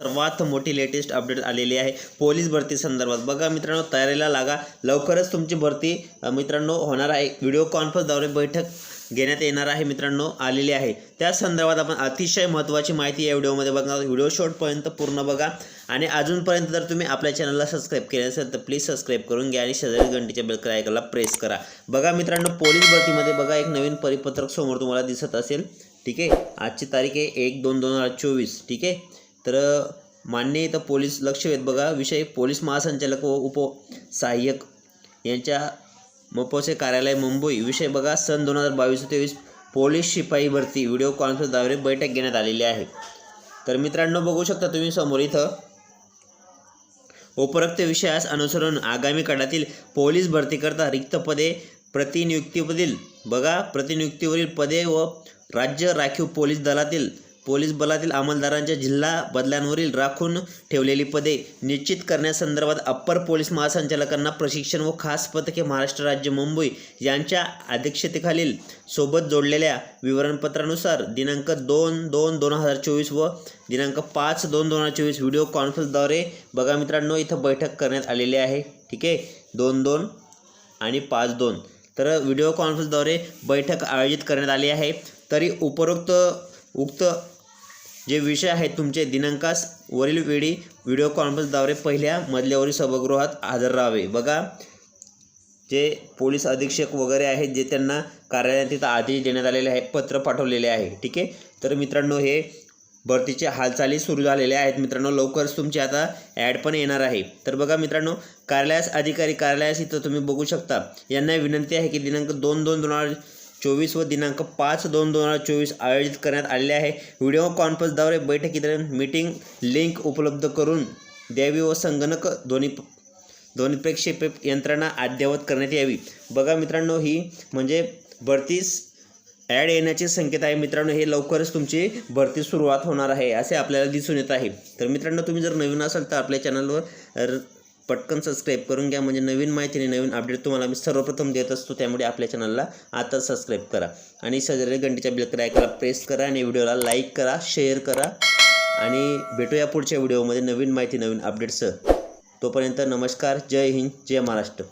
सर्वात मोठी latest update आलेली आहे. पोलीस भरती संदर्भात. बघा मित्रांनो तयारीला लागा. लवकरच तुमची भरती मित्रांनो होणार आहे. व्हिडिओ कॉन्फरन्सद्वारे बैठक घेण्यात येणार आहे मित्रांनो आलेली आहे. त्या संदर्भात आपण अतिशय महत्त्वाची माहिती या व्हिडिओमध्ये बघणार व्हिडिओ शॉर्टपर्यंत पूर्ण बघा. आणि अजूनपर्यंत जर तुम्ही आपल्या चॅनलला सबस्क्राईब केले असेल तर प्लीज सबस्क्राईब करून घ्या आणि शेजारी घंटीच्या बेलकर आयकॉनला प्रेस करा. बघा मित्रांनो पोलीस भरतीमध्ये बघा एक नवीन परिपत्रक समोर तुम्हाला दिसत असेल. ठीक आहे? आजची तारीख आहे एक दोन दोन हजार चोवीस. ठीक आहे? तर मान्य इथं पोलीस लक्ष वेध बघा. विषय पोलीस महासंचालक व उप सहाय्यक यांच्या मपोचे कार्यालय मुंबई. विषय बघा सन दोन हजार बावीस तेवीस पोलीस शिपाई भरती व्हिडिओ कॉन्फरन्सद्वारे बैठक घेण्यात आलेली आहे. तर मित्रांनो बघू शकता तुम्ही समोर इथं उपरोक्त विषयास अनुसरून आगामी काळातील पोलीस भरतीकरता रिक्त पदे प्रतिनियुक्तीवरील बघा प्रतिनियुक्तीवरील पदे व राज्य राखीव पोलीस दलातील पोलीस बलातील अंमलदारांच्या जिल्हा बदल्यांवरील राखून ठेवलेली पदे निश्चित करण्यासंदर्भात अप्पर पोलीस महासंचालकांना प्रशिक्षण व खास पथके महाराष्ट्र राज्य मुंबई यांच्या अध्यक्षतेखालील सोबत जोडलेल्या विवरणपत्रानुसार दिनांक दोन दोन दोन हजार चोवीस व दिनांक पाच दोन दोन हजार चोवीस व्हिडिओ कॉन्फरन्सद्वारे बघा मित्रांनो इथं बैठक करण्यात आलेली आहे. ठीक आहे? दोन दोन आणि पाच दोन. तर व्हिडिओ कॉन्फरन्सद्वारे बैठक आयोजित करण्यात आली आहे. तरी उपरोक्त उक्त जे विषय आहेत तुमचे दिनांकास वरील वेळी व्हिडिओ कॉन्फरन्सद्वारे पहिल्या मजल्यावरील सभागृहात हजर राहावे. बघा जे पोलीस अधीक्षक वगैरे आहेत जे त्यांना कार्यालयात तिथं आदेश देण्यात आलेले आहे पत्र पाठवलेले आहे ठीक आहे? तर मित्रांनो हे भरतीच्या हालचाली सुरू झालेल्या आहेत. मित्रांनो लवकरच तुमची आता ॲड पण येणार आहे. तर बघा मित्रांनो कार्यालयास अधिकारी कार्यालयास इथं तुम्ही बघू शकता. यांना विनंती आहे की दिनांक दोन दोन दोन हजार चोवीस व दिनांक पाच दोन दोन हजार चोवीस आयोजित करण्यात आलेले आहे. व्हिडिओ कॉन्फरन्सद्वारे बैठकीदरम्यान मीटिंग लिंक उपलब्ध करून द्यावी व संगणक ध्वनी ध्वनी प्रेक्षेप यंत्रणा अद्ययावत करण्यात यावी. बघा मित्रांनो ही म्हणजे भरतीस ॲड येण्याचे संकेत आहे. मित्रांनो हे लवकरच तुमची भरती सुरुवात होणार आहे असे आपल्याला दिसून येत आहे. तर मित्रांनो तुम्ही जर नवीन असाल तर आपल्या चॅनलवर र- पटकन सबस्क्राईब करून घ्या. म्हणजे नवीन माहिती आणि नवीन अपडेट तुम्हाला मी सर्वप्रथम देत असतो. त्यामुळे आपल्या चॅनलला आता सबस्क्राईब करा. आणि सजरे घंटीच्या बिल आयकॉनला प्रेस करा आणि व्हिडिओला लाईक करा शेअर करा. आणि भेटूया पुढच्या व्हिडिओमध्ये नवीन माहिती नवीन अपडेट्ससह तोपर्यंत नमस्कार. जय हिंद. जय महाराष्ट्र.